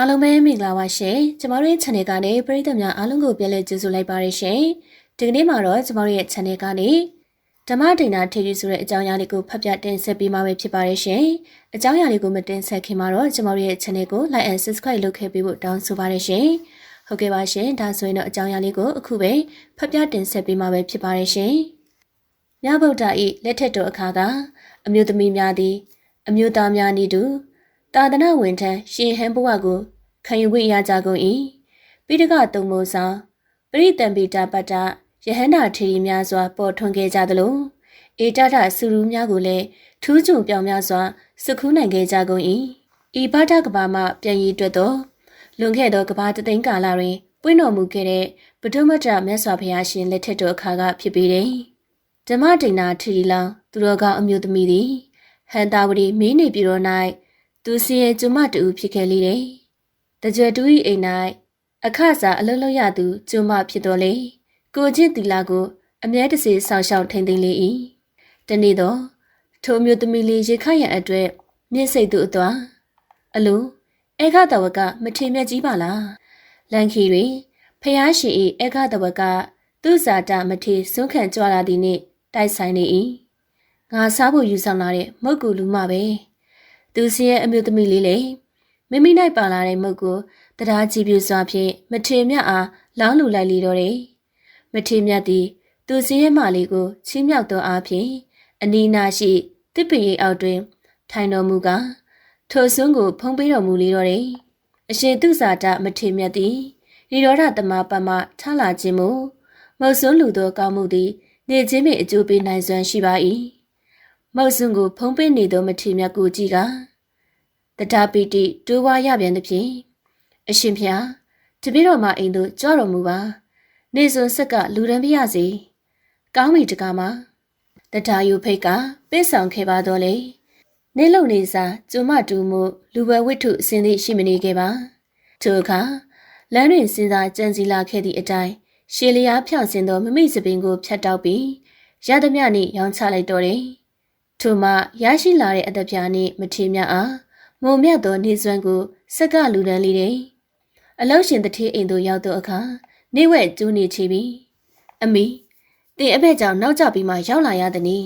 အားလုံးပဲမင်္ဂလာပါရှင်ကျမတို့ရဲ့ channel ကနေပရိသတ်များအားလုံးကိုပြန်လည်ကြိုဆိုလိုက်ပါရရှင်ဒီကနေ့မှာတော့ကျမတို့ရဲ့ channel ကနေဓမ္မဒိဏထေရီဆိုတဲ့အကြောင်းအရာလေးကိုဖတ်ပြတင်ဆက်ပေးမှာပဲဖြစ်ပါရရှင်အကြောင်းအရာလေးကိုမတင်ဆက်ခင်မှာတော့ကျမတို့ရဲ့ channel ကို like and subscribe လုပ်ခဲ့ပေးဖို့တောင်းဆိုပါရရှင်ဟုတ်ကဲ့ပါရှင်ဒါဆိုရင်တော့အကြောင်းအရာလေးကိုအခုပဲဖတ်ပြတင်ဆက်ပေးမှာပဲဖြစ်ပါရရှင်မြဗုဒ္ဓဤလက်ထက်တော်အခါကအမျိုးသမီးများသည် အမျိုးသားများနည်းတူ တာသနာဝင်ထံရှင်ဟန်ဘဝကိုခံယူခွင့်ရကြကုန်၏ပိဋကတုံမိုးဆောင်ပရိတံပိတာပတ္တယဟန္တာထေရီများစွာ ပေါ်ထွန်းခဲ့ကြသလိုဧတတဆူရူများကိုလည်းထူးချွန်ပြောင်များစွာစုခူးနိုင်ခဲ့ကြကုန်၏ဤဘာဒကဘာမှပြန်ရည်တွက်သောလွန်ခဲ့သောကဘာတသိန်းကာလတွင်ပွင့်တော်မူခဲ့တဲ့ဗဒုမတ္တမြတ်စွာဘုရားရှင်လက်ထက်တော်အခါကဖြစ်ပေတယ်ဓမ္မဒိဏထေရီလောင်သူတော်ကောင်းအမျိုးသမီးသည်ဟန်တာဝတီမင်းနေပြည်တော်၌ သူစီရဲ့ကျမတူဖြစ်ခဲ့လေတယ်။တကြွတူ၏အိမ်၌အခစာအလုံးလုံးရသူကျမဖြစ်တော်လေကိုချင်းတီလာကို အမြဲတစေဆောင်းရှောက်ထိန်သိမ်းလေ၏။တနေ့တော့ထိုမျိုးသမီးလေးရေခတ်ရန်အတွက်မြင့်စိတ်သူအသွာအလိုအေခတဝကမထေမြတ်ကြီးပါလားလန်ခီတွင်ဖျားရှင်၏အေခတဝကသူဇာတမထေစွန့်ခံကြွလာသည်နှင့်တိုက်ဆိုင်နေ၏ငါစားဖို့ယူဆောင်လာတဲ့မုတ်ကူလူမပဲ သူစီရဲ့အမျိုးသမီးလေးလေမိမိ၌ပါလာတဲ့မုတ်ကိုတရားကြည့်ပြစွာဖြင့်မထေမြတ်အားလောင်းလူလိုက်လေတော့တယ်မထေမြတ်သည် သူစီရဲ့မလေးကိုချီးမြှောက်သောအားဖြင့်အနီးနာရှိတစ်ပင်ရိပ်အောက်တွင် ထိုင်တော်မူကားထိုဆွန်းကိုဖုံးပေးတော်မူလေတော့တယ်အရှင်သူဇာတမထေမြတ်သည်ဤရောဓတမပမထလာခြင်းမူမုတ်ဆွန်းလူသောကောင်းမှုသည်နေခြင်းဖြင့်အကျိုးပေးနိုင်စွမ်းရှိပါ၏မောက်စွန်းကိုဖုံးပေးနေသောမထေမြတ်ကိုကြည့်က တတာပီတိတိုးဝါရပြန်သည်ဖြင့်အရှင်ဖျားတပည့်တော်မအိမ်သို့ကြွတော်မူပါ နေစွန်ဆက်ကလူရန်ပြရစီကောင်းပြီတကားမှာတတာယူဖိတ်ကပင့်ဆောင်ခဲ့ပါတော့လေနေလုံနေစာကျုံမတူမှုလူပွဲဝိထုအစင်းသည်ရှိမနေခဲ့ပါထိုအခါလမ်းတွင်စဉ်းစားကြံစည်လာခဲ့သည့်အတိုင်းရှေလျားဖြောင့်စင်သောမမိစပင်ကိုဖြတ်တောက်ပြီးရသမျှနှင့်ရောင်းချလိုက်တော့တယ်ထိုမှရရှိလာတဲ့အသက်ပြားနှင့်မထေမြအား မုံမြတ်သောနေစွမ်းကိုစက်ကလူတန်းလေးတယ်အလောက်ရှင်တထေးအိမ်သို့ရောက်သောအခါနေဝဲကျူးနေချပြီးအမီတင်အဘက်ကြောင့်နောက်ကျပြီးမှရောက်လာရသည်နီ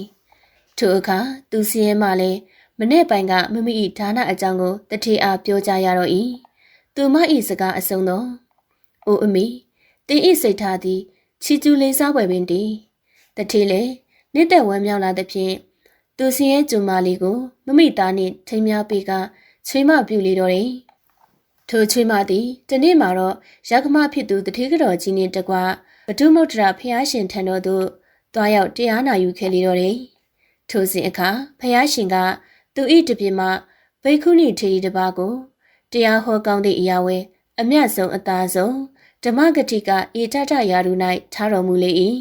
ထိုအခါသူစီရဲမှလည်းမနေ့ပိုင်းကမမီ၏ဌာနအကြောင်းကိုတထေးအားပြောကြရတော့၏သူမ၏စကားအဆုံးသောအိုအမီတင်၏စိတ်ထားသည်ချီကျူးလေးစားွယ်ပင်တည်တထေးလည်းနှစ်သက်ဝမ်းမြောက်လာသဖြင့်သူစီရဲကျုံမာလီကိုမမိသားနှင့်ထိမ်းများပေးက ချွေးမပြုလေတော့တယ်ထိုချွေးမသည်တနေ့မှာတော့ရကမဖြစ်သူတထေးကတော်ကြီးနှင့်တကွဘဒုမုတ်တရဖျားရှင်ထံတော်သို့တွားရောက်တရားနာယူခဲ့လေတော့တယ်ထိုစဉ်အခါဖျားရှင်ကသူ၏တပြင်းမှဘိက္ခုနီထေရီတစ်ပါးကိုတရားဟောကောင်းသည့်အရာဝဲအမျက်ဆုံးအသာဆုံးဓမ္မဂတိကဧတတရာရု၌ထားတော်မူလေ၏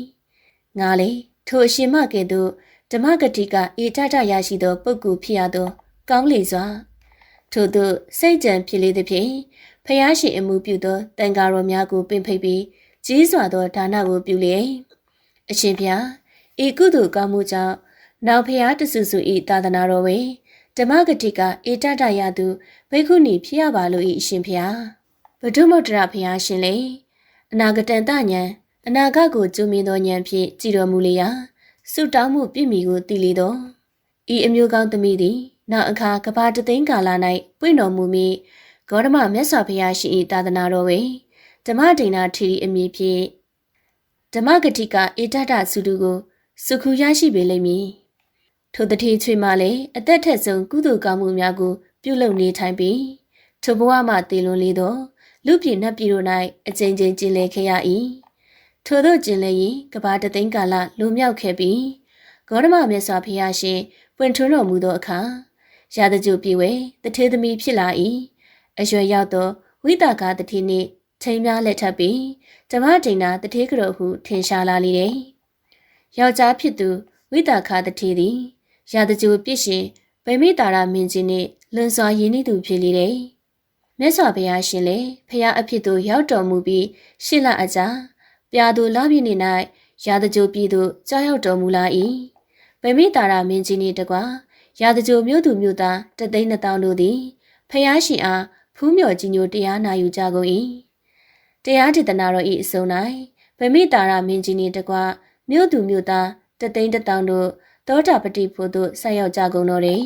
ငါလေထိုအရှင်မကဲ့သို့ဓမ္မဂတိကဧတတရရှိသောပုဂ္ဂိုလ်ဖြစ်ရသော ကောင်းလေစွာ ထို့သို့စိတ်ကြံဖြစ်လေသဖြင့်ဖျားရှင်အမှုပြုသောတန်ဃာတော်များကိုပင်ဖိတ်ပြီးကြီးစွာသောဒါနကိုပြုလေအရှင်ဖျားဤကုသိုလ်ကောင်းမှုကြောင့်နောက်ဖျားတဆူဆူဤသာသနာတော်ဝေဓမ္မဂတိကဧတတရသူဘိက္ခုနီဖြစ်ရပါလို့ဤအရှင်ဖျားဗဒုမုတ္တရဖျားရှင်လေအနာဂတန်တဉဏ်အနာဂတ်ကိုကျူးမြင်သောဉာဏ်ဖြင့်ကြည်တော်မူလေရာဆုတောင်းမှုပြည့်မီကိုတည်လေတော့ဤအမျိုးကောင်းသမီးသည် နောက်အခါကဘာတသိန်းကာလ၌ပွင့်တော်မူမီဂေါတမမြတ်စွာဘုရားရှိ၏သာသနာတော်ဝေဓမ္မဒိဏထီအမည်ဖြင့်ဓမ္မဂတိကဧတတစုတုကို စုခုရရှိပေလိမ့်မည်ထိုတတိချွေမှလည်းအသက်ထက်ဆုံးကုသိုလ်ကောင်းမှုများကို ပြုလုပ်နေထိုင်ပြီးထိုဘဝမှတည်လွန်လေသောလူပြည်နတ်ပြည်တို့၌အကျဉ်းချင်းကျင်လည်ခဲ့ရ၏ထို့သောကျင်လည်ရင်ကဘာတသိန်းကာလလွန်မြောက်ခဲ့ပြီးဂေါတမမြတ်စွာဘုရားရှင်ပွင့်ထွန်းတော်မူသောအခါ ရာဇကြိုပြေဝဲတထေသမီးဖြစ်လာ၏အရွယ်ရောက်သောဝိတာကတထေနှင့်ချိန်များလက်ထပ်ပြီးဓမ္မဒိဏတထေကတော်ဟုထင်ရှားလာလေတယ်ယောက်ျားဖြစ်သူဝိတာခတထေသည်ရာဇကြိုပြစ်ရှင်ဗိမိတာရမင်းကြီးနှင့်လွန်စွာရင်းနှီးသူဖြစ်လေတယ်မြတ်စွာဘုရားရှင်လည်းဖះအဖြစ်သို့ရောက်တော်မူပြီးရှစ်လအကြာပြာသူလပြည့်နေ၌ရာဇကြိုပြည်သို့ကြောက်ရောက်တော်မူလာ၏ဗိမိတာရမင်းကြီးနှင့်တကွာ ရာဇကြိုမြို့သူမြို့သားတသိန်းနှစ်တောင်တို့သည်ဖះရှင်အားဖဖူးမြော်ကြီးညိုတရားနာယူကြကုန်၏တရားဒေသနာတော်ဤအစုံ၌ဗမိတာရမင်းကြီးနှင့်တကွမြို့သူမြို့သားတသိန်းတထောင်တို့သောတာပတိဖို့သို့ဆက်ရောက်ကြကုန်တော်တယ်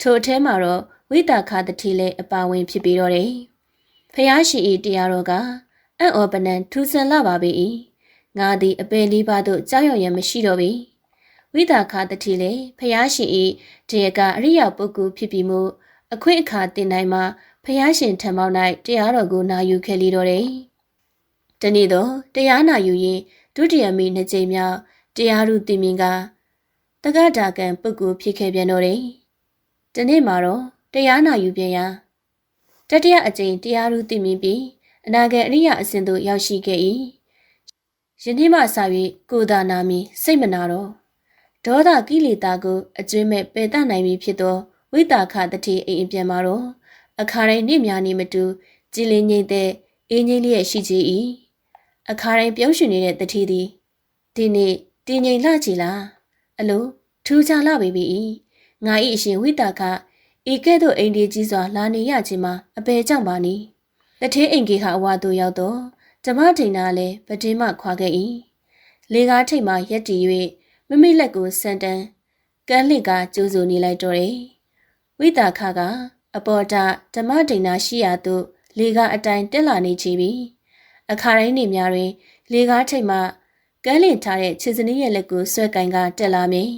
ထိုအထဲမှာတော့ဝိတာခတတိလည်းအပါဝင်ဖြစ်ပြီးတော့တယ်ဖះရှိဤတရားတော်ကအံ့ဩပနံထူဆန်လာပါပေ၏ငါသည်အပယ်လေးပါးသို့ကြောက်ရွံ့ရမရှိတော့ပေ ဝိတာခတတိလည်းဖះရှိဤတရားကအရိယာပုဂ္ဂိုလ်ဖြစ်ပြီးမှုအခွင့်အခါတင်တိုင်းမှာဖះရှင်ထံမောက်၌တရားတော်ကိုနာယူခဲ့လေတော့တယ်။တနေ့တော့တရားနာယူရင်ဒုတိယမိနှစ်ကြိမ်မြောက်တရားရုသိမြင်ကတက္ကတာကံပုဂ္ဂိုလ်ဖြစ်ခဲ့ပြန်တော့တယ်။ဒီနေ့မှာတော့တရားနာယူပြန်ရာတတိယအကြိမ်တရားရုသိမြင်ပြီးအနာဂတ်အရိယအစဉ်သို့ရောက်ရှိခဲ့၏။ယနေ့မှစ၍ကိုယ်သာနာမီစိတ်မနာတော့ ဒေါသကိလေသာကိုအကျွမ်းမဲ့ပယ်တတ်နိုင်ပြီဖြစ်သောဝိတာခတတိအိမ်အပြန်မှာတော့အခါတိုင်းနေ့များနေမတူကြည်လင်းငိမ့်တဲ့အေးငိမ့်လျက်ရှိကြ၏အခါတိုင်းပြုံးရွှင်နေတဲ့တတိသည်ဒီနေ့တည်ငြိမ်လှကြည်လားအလိုထူးခြားလာပြီ၏ငါ၏အရှင်ဝိတာခဤကဲ့သို့အိမ်ဒီကြီးစွာလာနေရခြင်းမှာအပေကြောင့်ပါနီတထေးအိမ်ကြီးဟာအဝါသို့ရောက်တော့ဓမ္မဒိန်နာလည်းပတင်းမှခွာခဲ့၏လေကားထိတ်မှရက်တည်၍ မမိလက်ကိုစန်တန်းကန်းလှစ်ကကျိုးစုနေလိုက်တော့တယ်ဝိတာခကအပေါ်တာဓမ္မဒိန်နာရှိရာသို့လေကားအတိုင်းတက်လာနေချပြီအခါတိုင်းနေများတွင် လေကားထိတ်မှကန်းလင့်ထားတဲ့ခြေစနည်းရဲ့လက်ကိုဆွဲကင်ကတက်လာမည်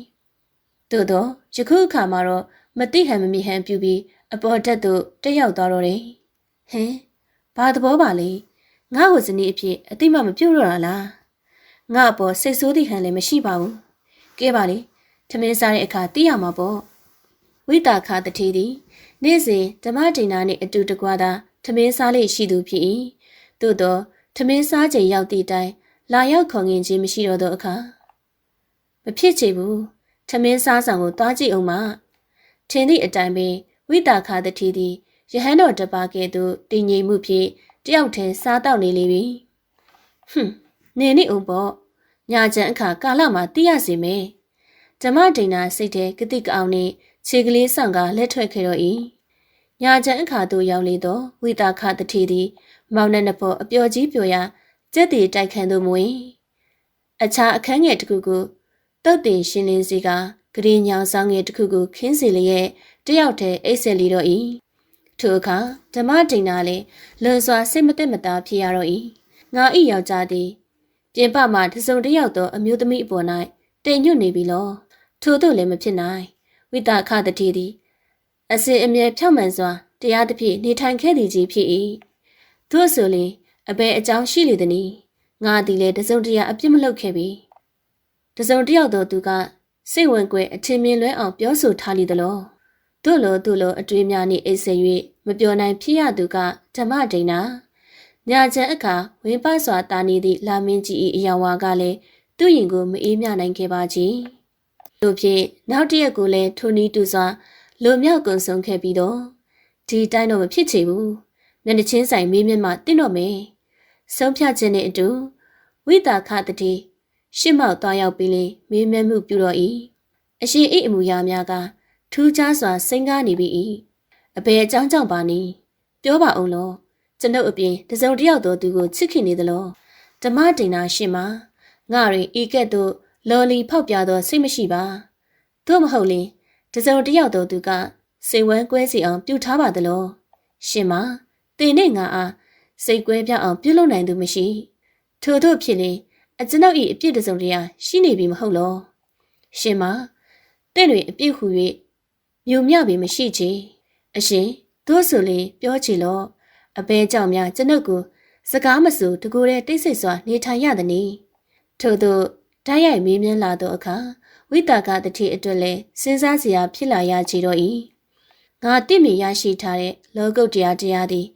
သို့တော့ယခုအခါမှာတော့မတိဟန်မမီဟန်ပြူပြီးအပေါ်တက်သို့တက်ရောက်သွားတော့တယ်ဟင်ဘာသဘောပါလဲငါ့ကိုစနည်းအဖြစ်အတိမမပြုတ်တော့လားငါ့အပေါ်စိတ်ဆိုးသည့်ဟန်လည်းမရှိပါဘူး ကဲပါလေထမင်းစားတဲ့အခါသိရမှာပေါ့ဝိတာခတတိသည်နေ့စဉ်ဓမ္မဒိနာနှင့်အတူတကွာသာထမင်းစားလေးရှိသူဖြစ်၏သို့သောထမင်းစားချိန်ရောက်သည့်တိုင်လာရောက်ခေါငင်ခြင်းမရှိတော့သောအခါမဖြစ်ချေဘူးထမင်းစားဆောင်ကိုသွားကြည့်အောင်မထင်သည့်အတိုင်းပင်ဝိတာခတတိသည်ယဟန်တော်တပါကဲ့သို့တည်ငြိမ်မှုဖြင့်တယောက်တည်းစားတော့နေလေပြီဟွန်းနေနေအောင်ပေါ့ ညာချန်အခါကာလမှာသိရစီမယ်ဓမ္မဒိန်နာစိတ်တဲ့ကတိကအောင်နှင့်ခြေကလေးဆောင်ကလက်ထွက်ခဲ့တော့၏ညာချန်အခါသို့ရောက်လေသောဝိတာခတတိသည် မောင်နှံနှစ်ပေါ်အပျော်ကြီးပျော်ရာကျက်တီတိုက်ခန်းသို့မဝင်အခြားအခန်းငယ်တစ်ခုကိုတုတ်တင်ရှင်းလင်းစီကဂရီညောင်ဆောင်ငယ်တစ်ခုကိုခင်းစီလျက်တယောက်တည်းအိတ်ဆက်လီတော့၏ထိုအခါဓမ္မဒိန်နာလည်းလွန်စွာစိတ်မသက်မသာဖြစ်ရတော့၏ငါဤယောက်ျားသည် ပြင်ပမှတစုံတယောက်သောအမျိုးသမီးအပေါ်၌တိမ်ညွတ်နေပြီလောထို့သို့လည်းမဖြစ်နိုင်ဝိတာခတတိသည်အစဉ်အမြဲဖြောင့်မှန်စွာတရားသဖြင့်နေထိုင်ခဲ့သည်ကြီးဖြစ်၏သို့ဆိုလျှင်အဘယ်အကြောင်းရှိလေသနည်းငါသည်လည်းတစုံတရာအပြစ်မလုပ်ခဲ့ပြီတစုံတယောက်သောသူကစိတ်ဝင်ကွယ်အထင်မြင်လွဲအောင်ပြောဆိုထားလိသလောတို့လိုတို့လိုအတွေ့များနှင့်အိတ်ဆက်၍မပြောနိုင်ဖြစ်ရသူကဓမ္မဒိဏ ညာချမ်းအခါဝင်းပစွာတာနေသည့်လာမင်းကြီး၏အယောင်ဝါကလည်းသူ့ရင်ကိုမအေးမြနိုင်ခဲ့ပါကြီးတို့ဖြင့်နောက်တရက်ကိုလည်းထိုနီးတူစွာလူမြောက်ကုံဆုံးခဲ့ပြီးတော့ဒီတိုင်းတော့မဖြစ်ချေဘူးမျက်နှချင်းဆိုင်မေးမြန်းမှတင့်တော့မယ်ဆုံးဖြတ်ခြင်းနဲ့အတူဝိတာခတတိရှစ်မောက်သွားရောက်ပြီးလေမေးမြန်းမှုပြုတော့၏အရှင်အိအမူအရာများကထူးခြားစွာစိန်ကားနေပြီ၏အဘယ်အကြောင်းကြောင့်ပါနည်းပြောပါအောင်လော ကျွန်ုပ်အပြင်တစုံတယောက်သောသူကိုချစ်ခင်နေသလောဓမ္မဒိန်နာရှင်မှာငါရင်ဤကဲ့သို့လော်လီဖောက်ပြသောစိတ်မရှိပါသို့မဟုတ်ရင်တစုံတယောက်သောသူကစိတ်ဝမ်းကွဲစီအောင်ပြုထားပါသလောရှင်မတင်နဲ့ငါအားစိတ်ကွဲပြအောင်ပြုလုပ်နိုင်သူမရှိထို့သောဖြစ်ရင်အကျွန်ုပ်၏အပြစ်တစုံတရာရှိနေပြီမဟုတ်လောရှင်မတင့်တွေအပြစ်ဟူ၍မြုံမြပြီမရှိချေအရှင်သို့ဆိုလေပြောချေလော အဘဲကြောင့်များကျွန်ုပ်ကိုစကားမဆိုတကူတဲ့တိတ်ဆိတ်စွာနေထိုင်ရသည်နီထို့သောဓာတ်ရိုက်မေးမြန်းလာသောအခါဝိတာကတတိအတွက်လဲစဉ်းစားစရာဖြစ်လာရချေတော့၏ငါတင့်မြရရှိထားတဲ့လောကုတ်တရားတရားသည်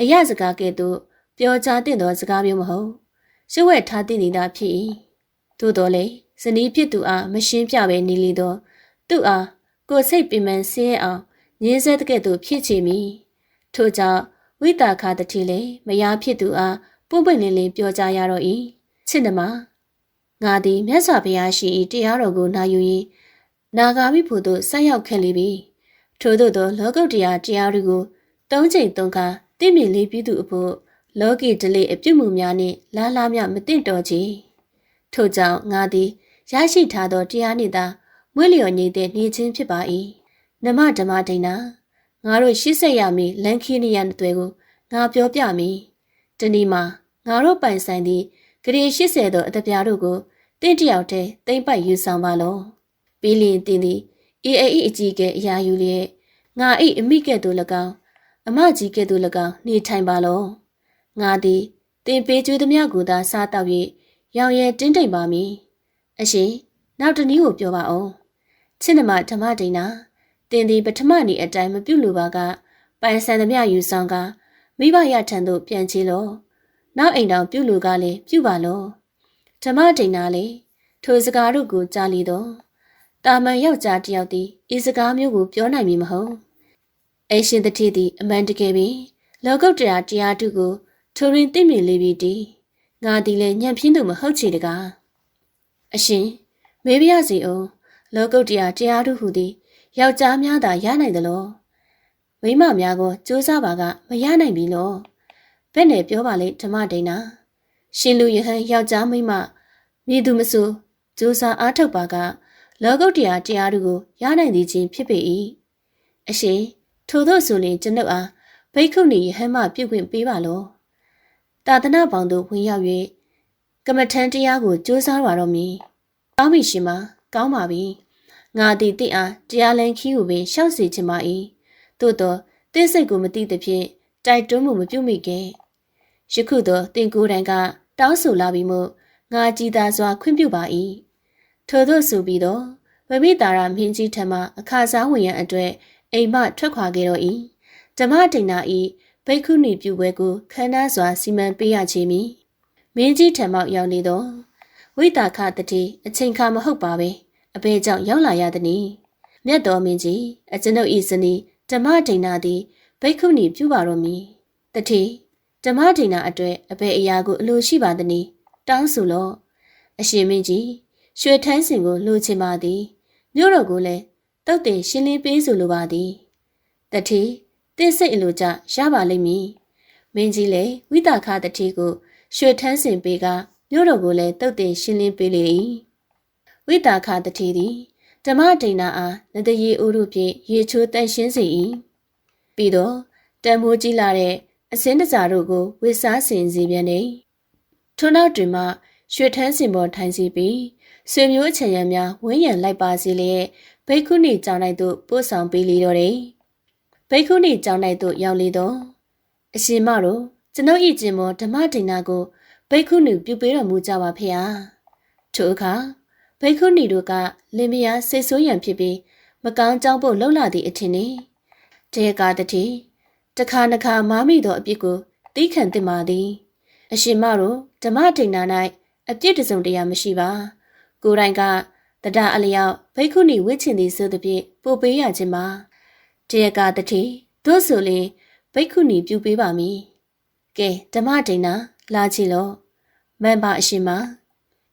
အရစကားကဲ့သို့ပြောကြားတဲ့သောစကားမျိုးမဟုတ်ရှုဝဲထားတည်နေတာဖြစ်၏သို့တော်လေဇနီးဖြစ်သူအားမရှင်းပြဘဲနေလေသောသူ့အားကိုစိတ်ပင်ပန်းဆင်းရဲအောင်ငင်းဆဲတဲ့ကဲ့သို့ဖြစ်ချေမိထို့ကြောင့် ဝိတာခတတိလေမယားဖြစ်သူအားပွင့်ပွင့်လင်းလင်းပြောကြားရတော့၏ချစ်နမငါသည်မြတ်စွာဘုရားရှိ၏တရားတော်ကိုနာယူရင်နာဂာမိဖို့သို့ဆက်ရောက်ခဲ့လေပြီထို့သောသောလောကုတ္တရာတရားတွေကိုသုံးချိန်သုံးခါတင့်မြင့်လေးပြည်သူအဖို့လောကီဒလေအပြုမှုများနှင့်လာလာမြမတင့်တော်ကြထို့ကြောင့်ငါသည်ရရှိထားသောတရားနှင့်သာမွေးလျော်ညီတဲ့နေခြင်းဖြစ်ပါ၏နမဓမ္မဒိဏ ငါတို့ရှစ်ဆက်ရမည်လန်ခီနီယန်တွေကိုငါပြောပြမည်တနည်းမှာငါတို့ပိုင်ဆိုင်သည့်ဂရေ80သောအတပြားတို့ကိုတင့်တယောက်တည်းတိမ့်ပိုက်ယူဆောင်ပါလောပြီးလျင်တင်သည်အေအေအကြီးကဲအရာယူလျက်ငါအိအမိကဲ့သို့၎င်းအမကြီးကဲ့သို့၎င်းနေထိုင်ပါလောငါသည်တင်ပေးကျွေးသည်များကိုသာစားတော့၍ရောင်ရဲတင်းတိမ်ပါမည်အရှင်နောက်တနည်းကိုပြောပါအောင်ချစ်နမဓမ္မဒိဏ တင်သည်ပထမနေ့အတိုင်းမပြုတ်လိုပါကပိုင်ဆန်သည်များယူဆောင်ကမိဘရထံသို့ပြန်ချေလောနောက်အိမ်တော်ပြုတ်လိုကလည်းပြုတ်ပါလောဓမ္မဒိဏလည်းထိုစကားတို့ကိုကြားလီတော့တာမန်ယောက်ျားတစ်ယောက်သည်ဤစကားမျိုးကိုပြောနိုင်မည်မဟုတ်အရှင်တတိသည်အမှန်တကယ်ပင်လောကုတ္တရာတရားတုကိုထိုရင်သိမြင်လေးပြီးတီငါသည်လည်းညံ့ပြင်းသူမဟုတ်ချေတကားအရှင်မေးပြရစီအောင်လောကုတ္တရာတရားတုဟူသည် ယောက်ျားများသာရနိုင်သလားမိမများကိုစူးစမ်းပါကမရနိုင်ပြီလို့ဘယ်နဲ့ပြောပါလေဓမ္မဒိဏရှင်လူယဟန်ယောက်ျားမိမမြည်သူမဆိုစူးစမ်းအားထုတ်ပါက လောကုတ္တရာတရားတို့ကိုရနိုင်သည်ချင်းဖြစ်ပေ၏အရှင်ထို့သောဆိုရင်ကျွန်ုပ်အားဘိက္ခုနီယဟန်မှပြုတ်ခွင့်ပေးပါလောတာသနာပေါင်းတို့ဝင်ရောက်၍ကမ္မထံတရားကိုစူးစမ်းပါတော့မည်ကောင်းပြီရှင်မကောင်းပါပြီ ငါသည်တင့်အားတရားလန်ခီးကိုပင်ရှောက်စီချင်ပါ၏သို့တော့တင့်စိတ်ကိုမသိသဖြင့်တိုက်တွန်းမှုမပြုမိခဲ့ယခုတော့တင့်ကိုယ်တိုင်ကတောင်းဆိုလာပြီးမှငါကြည်သာစွာခွင့်ပြုပါ၏ထို့သောဆိုပြီးတော့ဝမိတာရမင်းကြီးထံမှအခါစားဝင်ရန်အတွက်အိမ်မှထွက်ခွာခဲ့တော့၏ဓမ္မဒိဏဤဘိက္ခုနီပြုပွဲကိုခန္ဓာစွာစီမံပေးရချေမည်မင်းကြီးထံမှရောက်နေတော့ဝိတာခတတိအချိန်ခါမဟုတ်ပါပဲ အဘဲကြောင့်ရောက်လာရသည်နီမြတ်တော်မင်းကြီးအကျွန်ုပ်ဤစနီဓမ္မဒိဏသည်ဘိက္ခုနီပြုပါတော့မည်တတိဓမ္မဒိဏအတွက်အဘဲအရာကိုအလိုရှိပါသည်နီတောင်းဆိုလော့အရှင်မင်းကြီးရွှေထန်းစင်ကိုလိုချင်ပါသည်မြို့တော်ကိုလည်းတုတ်တင်ရှင်းလင်းပေးဆိုလိုပါသည်တတိတင့်စိတ်အလိုကြရပါလိမ့်မည်မင်းကြီးလည်းဝိတာခတတိကိုရွှေထန်းစင်ပေးကမြို့တော်ကိုလည်းတုတ်တင်ရှင်းလင်းပေးလေ၏ ဝိတာခတတိသည်ဓမ္မဒိဏအားနတရေအိုးတို့ဖြင့်ရေချိုးတန်ရှင်းစေ၏ပြီးတော့တံမိုးကြီးလာတဲ့အစင်းတစားတို့ကိုဝစ်စားဆင်စီပြန်နေထို့နောက်တွင်မှရွှေထန်းစင်ပေါ်ထိုင်စီပြီးဆွေမျိုးအချင်ရံများဝင်းရံလိုက်ပါစီလျက်ဘိက္ခုနီကျောင်း၌သို့ပို့ဆောင်ပေးလေတော့တယ်ဘိက္ခုနီကျောင်း၌သို့ရောက်လေတော့အရှင်မတို့ကျွန်ုပ်ဤကျင်မောဓမ္မဒိဏကိုဘိက္ခုနီပြုပေးတော်မူကြပါဖေဟာထိုအခါ ဘိက္ခုနီတို့ကလင်မယားစိတ်ဆိုးရံဖြစ်ပြီးမကောင်းကြောင်းဖို့လှုပ်လာသည့်အထင်နေတေကာတတိတခါနှခါမားမိသောအပြစ်ကိုသိခံသင့်ပါသည် အရှင်မတို့ဓမ္မဒိဏ၌အပြစ်တစုံတရာမရှိပါ ကိုယ်တိုင်ကတဒအလျောက်ဘိက္ခုနီဝိချင်သည်ဆိုသဖြင့်ပို့ပေးရခြင်းပါတရကတတိတို့ဆိုလေဘိက္ခုနီပြုပေးပါမည်ကဲဓမ္မဒိဏလာချီလောမန်ပါအရှင်မ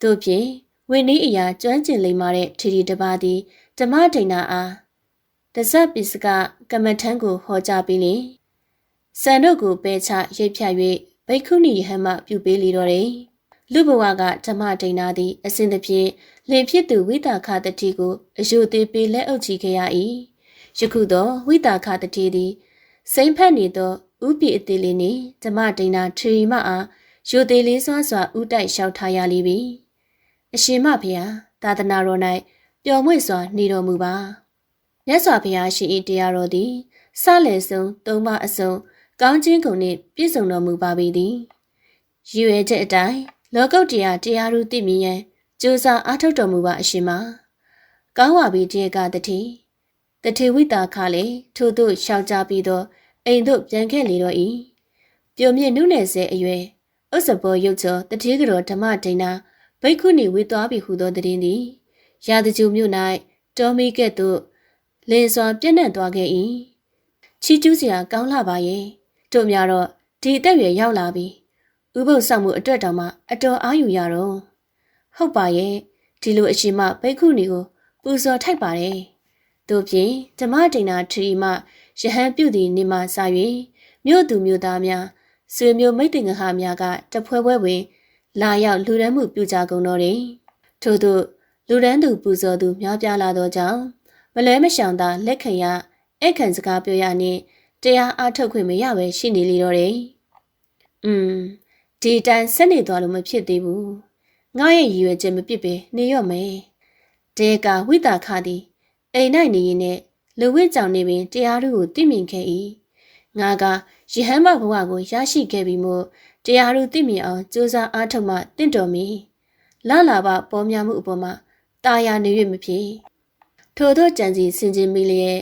တို့ဖြင့် ဝင်းနီးအရာကျွမ်းကျင်လိမ္မာတဲ့ထီထီတပါးသည်ဓမ္မဒိဏအားတဇက်ပိစကကမ္မထံကိုဟောကြားပြီးလင်စံတို့ကိုပဲချရိပ်ဖြတ်၍ဘိက္ခုနီယဟန်မှပြုပေးလေတော့တယ်လူဘဝကဓမ္မဒိဏသည်အစဉ်သဖြင့်လင်ဖြစ်သူဝိတာခတတိကိုအယုသေးပေးလက်အုပ်ချခဲ့ရ၏ယခုသောဝိတာခတတိသည်စိမ့်ဖက်နေသောဥပိအသေးလေးနှင့်ဓမ္မဒိဏထရီမအားယုသေးလေးစွာစွာဥတိုက်လျှောက်ထားရလိမ့်မည် အရှင်မဖေဟာသာသနာတော်၌ပျော်မွေ့စွာနေတော်မူပါမြတ်စွာဘုရားရှင်၏တရားတော်သည်စလယ်ဆုံးသုံးပါအစုံကောင်းခြင်းကုန်နှင့်ပြည့်စုံတော်မူပါပေသည်ရည်ရွယ်ချက်အတိုင်းလောကုတ်တရားတရားသူသိမြင်ရန်ကြိုးစားအားထုတ်တော်မူပါအရှင်မကောင်းပါပြီတည်းကတတိတထေဝိတာခလည်းထို့သို့ရှောက်ကြပြီးတော့အိမ်သို့ပြန်ခဲ့လေတော့၏ပြိုမြင့်နုနယ်စေအရွယ်ဥစ္စဘောရုပ်ချောတတိကတော်ဓမ္မဒိဏ ဘိက္ခုနီဝေသွားပြီဟုသောတည်သည်ရာဇဂျူမြို့၌တောမီကဲ့သို့လင်းစွာပြန့်နှံ့သွားခဲ့၏ချီကျူးစရာကောင်းလာပါရဲ့တို့များတော့ဒီအသက်ရွယ်ရောက်လာပြီဥပုသ်ဆောင်မှုအတွက်တောင်မှအတော်အားယူရတော့ဟုတ်ပါရဲ့ဒီလိုအရှင်မဘိက္ခုနီကိုပူဇော်ထိုက်ပါတယ်တို့ဖြင့်ဓမ္မဒိဏထရီမှယဟန်ပြုသည့်နေမှစ၍မြို့သူမြို့သားများဆွေမျိုးမိတ်တင်ငဟာများကတဖွဲဖွဲဝင် လာရောက်လူရန်မှုပြုကြကုန်တော်တယ်ထို့သို့လူရန်သူပူဇော်သူများပြားလာသောကြောင့်မလဲမရှောင်သာလက်ခံရအခန့်စကားပြောရနှင့်တရားအားထုတ်ခွင့်မရပဲရှိနေလေတော့တယ်။อืมဒီတန်ဆက်နေသွားလို့မဖြစ်သေးဘူး။ငါရဲ့ရည်ရွယ်ချက်မပြစ်ပဲနေရော့မယ်။တဲကဝိတာခသည်အိမ်၌နေရင်နဲ့လူဝိကြောင်နေပင်တရားတို့ကိုသိမြင်ခဲ့၏။ငါကယဟန်မဘဝကိုရရှိခဲ့ပြီးမို့ တရားတို့သိမြင်အောင်ကြိုးစားအားထုတ်မှတင့်တော်မီ။လာလာပပေါ်များမှုအပေါ်မှာတာယာနေ၍မဖြစ်။ထို့သောကြံစီစင်ကြင်မိလျက်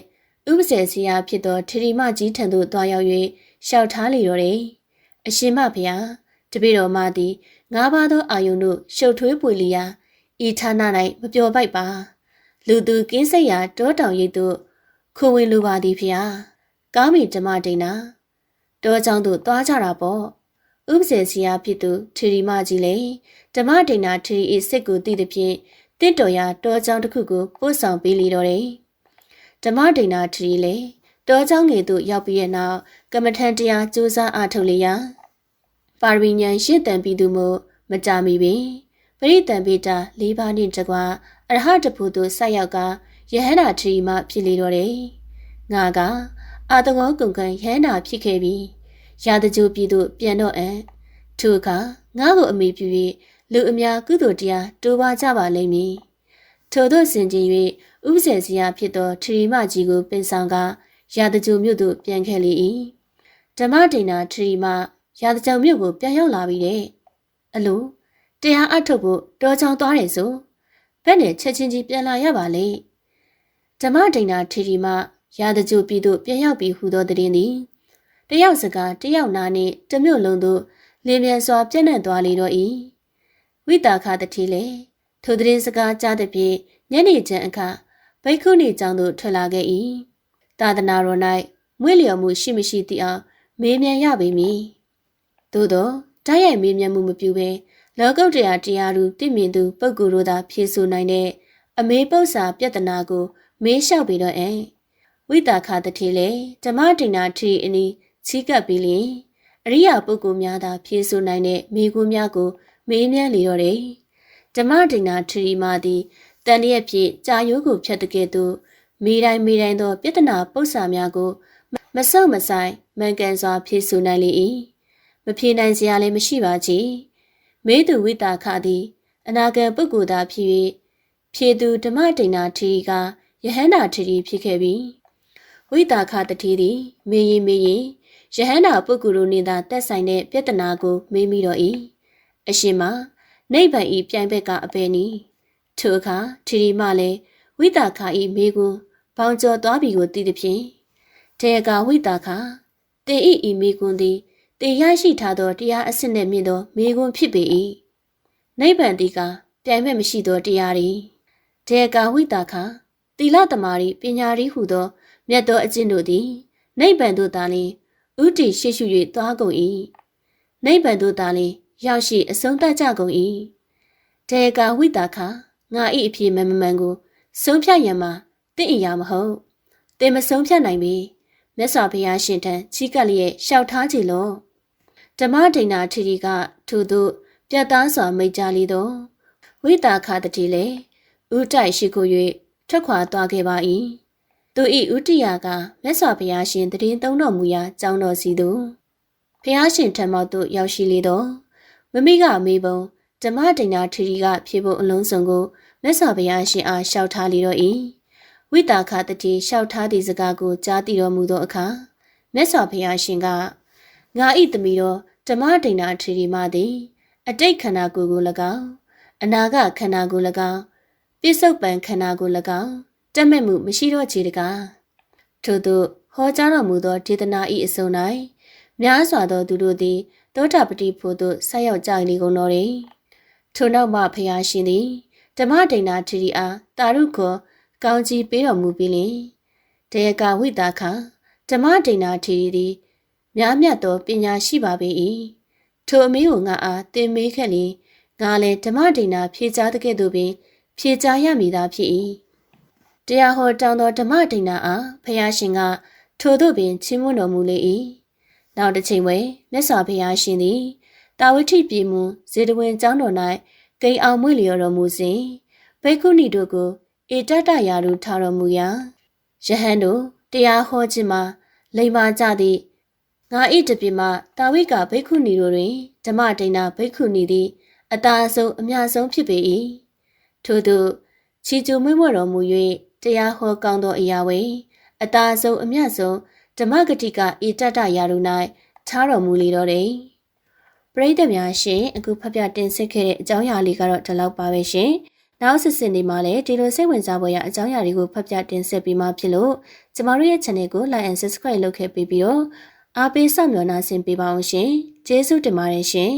ဥပစေစီယာဖြစ်သောထရီမကြီးထံသို့တွားရောက်၍ရှောက်ထားလေတော့တယ်။အရှင်မဖျားတပည့်တော်မသည်ငါးပါးသောအာယုန်တို့ရှုပ်ထွေးပွေလျာဤဌာန၌မပျော်ပိုက်ပါ။လူသူကင်းစိတ်ရာတောတောင်ရိပ်သို့ခွဝင်လိုပါသည်ဖျား။ကောင်းပြီဓမ္မဒိနာတောကြောင့်သို့တွားကြတာပေါ့။ ဥပဇင်ဆရာဖြစ်သူထီရီမကြီးလည်းဓမ္မဒိနာထီရီ၏စိတ်ကိုသိသည်ဖြင့်တင့်တော်ရာတောကျောင်းတစ်ခုကိုပို့ဆောင်ပေးလေတော့တယ်ဓမ္မဒိနာထီရီလည်းတောကျောင်းငယ်သို့ရောက်ပြီးတဲ့နောက်ကမ္မထန်တရားစူးစမ်းအားထုတ်လေရာပါရမီဉာဏ်ရှင်းတန်ပြီးသူမို့မကြမီပင်ပရိသန်ပေတာ၄ပါးနှင့်တကွာအရဟတဖို့သို့ဆက်ရောက်ကယဟန္တာထီရီမဖြစ်လေတော့တယ်ငါကအာတကောကုန်ကန်ယဟန္တာဖြစ်ခဲ့ပြီး ရာတကြိုပြည်သို့ပြန်တော့အံ့ထိုအခါငါ့ကိုအမိပြု၍လူအများကုသိုလ်တရားတိုးပါကြပါလိမ့်မည်ထို့သောစင်ကြင်၍ဥပစေစီယာဖြစ်သောထရီမကြီးကိုပင်ဆောင်ကရာတကြိုမြို့သို့ပြန်ခဲ့လေ၏ဓမ္မဒိနာထရီမရာတကြိုမြို့ကိုပြန်ရောက်လာပြီတဲ့အလိုတရားအထုတ်ဖို့တော်ချောင်သွားတယ်ဆိုဘက်နဲ့ချက်ချင်းကြီးပြန်လာရပါလေဓမ္မဒိနာထရီမရာတကြိုပြည်သို့ပြန်ရောက်ပြီးဟူသောတည်င်းသည် တယောက်စကားတယောက်နာနှင့်တမြို့လုံးသို့လင်းမြန်စွာပြန့်နှံ့သွားလေတော့၏ဝိတာခတတိလေထိုတည်င်းစကားကြားသည်ဖြင့်ညနေချမ်းအခါဘိက္ခုနီကျောင်းသို့ထွက်လာခဲ့၏သာသနာတော်၌မွေးလျော်မှုရှိမရှိသိအောင်မေးမြန်းရပေမည်သို့သောတိုက်ရိုက်မေးမြန်းမှုမပြုဘဲလောကုတ်တရားတရားသူသိမြင်သူပုဂ္ဂိုလ်တို့သာဖြေဆိုနိုင်တဲ့အမေပု္ပ္ပာပြဿနာကို မေးလျှောက်ပြီးတော့အဲဝိတာခတတိလေဓမ္မဒိနာထီအနီး ချီးကပ်ပြီးလျင်အရိယာပုဂ္ဂိုလ်များသာဖြေဆိုနိုင်တဲ့မိကူများကို မေးမြန်းလေတော့တယ်ဓမ္မဒိနာထီမာသည်တန်လျက်ဖြင့်ကြာရိုးကိုဖြတ်တကယ်သို့မိတိုင်းမိတိုင်းသောပြဿနာပု္ပ္ပာများကို မဆုတ်မဆိုင်မှန်ကန်စွာဖြေဆိုနိုင်လေ၏မဖြေနိုင်စရာလည်းမရှိပါချေမေသူဝိတာခသည် အနာဂတ်ပုဂ္ဂိုလ်သားဖြစ်၍ဖြေသူဓမ္မဒိဏထီကယဟန္တာထီဖြစ်ခဲ့ပြီးဝိတာခတတိသည်မေရင်မေရင် ယဟန္တာပုဂ္ဂိုလ်တို့နှင့်သာတက်ဆိုင်တဲ့ပြဿနာကိုမေးမိတော့၏အရှင်မနိဗ္ဗာန်ဤပြိုင်ဘက်ကအပေနီထိုအခါထီရီမလည်းဝိတာခဤမိကွန်းဘောင်ကျော်သွားပြီကိုသိသည်ဖြင့်တေကဝိတာခတေဤဤမိကွန်းသည်တေရရှိထားသောတရားအစစ်နှင့်မြင့်သောမိကွန်းဖြစ်ပေ၏နိဗ္ဗာန်တိကပြိုင်မဲ့မရှိသောတရားသည်တေကဝိတာခသီလသမာဓိပညာရီဟုသော မြတ်သောအကျင့်တို့သည်နိဗ္ဗာန်သို့သာလျှင် ဥတီရှိရှု၍သွားကုန်၏နိဗ္ဗာန်သို့သာလျှင်ရောက်ရှိအဆုံးသတ်ကြကုန်၏တေကဝိတာခငါဤအဖြစ်မမမှန်ကိုဆုံးဖြတ်ရမှာတင့်အရာမဟုတ်တင်မဆုံးဖြတ်နိုင်ပြီမြတ်စွာဘုရားရှင်ထံချီးကပ်လျက်လျှောက်ထားကြလောဓမ္မဒိဏထီထီကထို့သို့ပြတ်သားစွာမိတ်ကြလီသောဝိတာခတတိလေဥတိုက်ရှိကို၍ထွက်ခွာသွားခဲ့ပါ၏ သူဤဥတရာကမြတ်စွာဘုရားရှင်တည်င်းသုံးတော်မူရာကြောင်းတော်စီသို့ဘုရားရှင်ထံမှသို့ရောက်ရှိလေသောမမိကမေးပုံဓမ္မဒိဏထီထီကဖြေဖို့အလုံးစုံကိုမြတ်စွာဘုရားရှင်အားလျှောက်ထားလေတော့၏ဝိတာခတတိလျှောက်ထားသည့်စကားကိုကြားသိတော်မူသောအခါမြတ်စွာဘုရားရှင်ကငါဤသမီးတော်ဓမ္မဒိဏထီထီမှသည်အတိတ်ခန္ဓာကိုယ်ကို၎င်းအနာဂတ်ခန္ဓာကို၎င်းပြစ္ဆုတ်ပံခန္ဓာကို၎င်း တက်မဲ့မှုမရှိတော့ချေတကားထို့သို့ဟောကြားတော်မူသောဒေသနာဤအစုံ၌များစွာသောသူတို့သည်တောတာပတိဖို့သို့ဆက်ရောက်ကြလေကုန်တော်၏ထို့နောက်မှဖျားရှင်သည်ဓမ္မဒိဏထီရီအားတာရုခောကောင်းကြီးပေးတော်မူပြီးလင်တေယကဝိတာခဓမ္မဒိဏထီရီသည်များမြတ်သောပညာရှိပါပေ၏ထိုအမေကိုငါအားသင်မေးခဲ့လျင်ငါလည်းဓမ္မဒိဏဖြေချတဲ့ကဲ့သို့ပင်ဖြေချရမည်သာဖြစ်၏ တရားဟောတောင်းသောဓမ္မဒိဏအားဖျားရှင်က ထို့သို့ပင်ချီးမွမ်းတော်မူလေ၏နောက်တစ်ချိန်တွင်မြတ်စွာဘုရားရှင်သည်တာဝတိပြည်မူဇေတဝင်ကျောင်းတော်၌ဂိမ်အောင်မွေလျော်တော်မူစဉ်ဘိက္ခုနီတို့ကိုဧတတရာတို့ထားတော်မူရာယဟန်တို့တရားဟောခြင်းမှာလိမ္မာကြသည့်ငါဤတပြစ်မှတာဝိကဘိက္ခုနီတို့တွင်ဓမ္မဒိဏဘိက္ခုနီသည်အတာအဆုံးအမြတ်ဆုံးဖြစ်ပေ၏ထို့သူချီကျူမွေ့မွတော်မူ၍ တရားဟောကောင်းသောအရာဝေအတာအဆုံးအမြတ်ဆုံးဓမ္မဂတိကဧတတရာတို့၌ထားတော်မူလေတော့တယ်ပရိသတ်များရှင်အခုဖတ်ပြတင်ဆက်ခဲ့တဲ့အကြောင်းအရာလေးကတော့ဒီလောက်ပါပဲရှင်နောက်စစ်စစ်နေမှာလည်းဒီလိုစိတ်ဝင်စားဖွယ်ရာအကြောင်းအရာတွေကိုဖတ်ပြတင်ဆက်ပြီးမှဖြစ်လို့ကျမတို့ရဲ့ channel ကို like and subscribe လုပ်ခဲ့ပြီးပြီးတော့အားပေးဆောင်မျှော်နှာဆင်ပေးပါအောင်ရှင်ကျေးဇူးတင်ပါတယ်ရှင်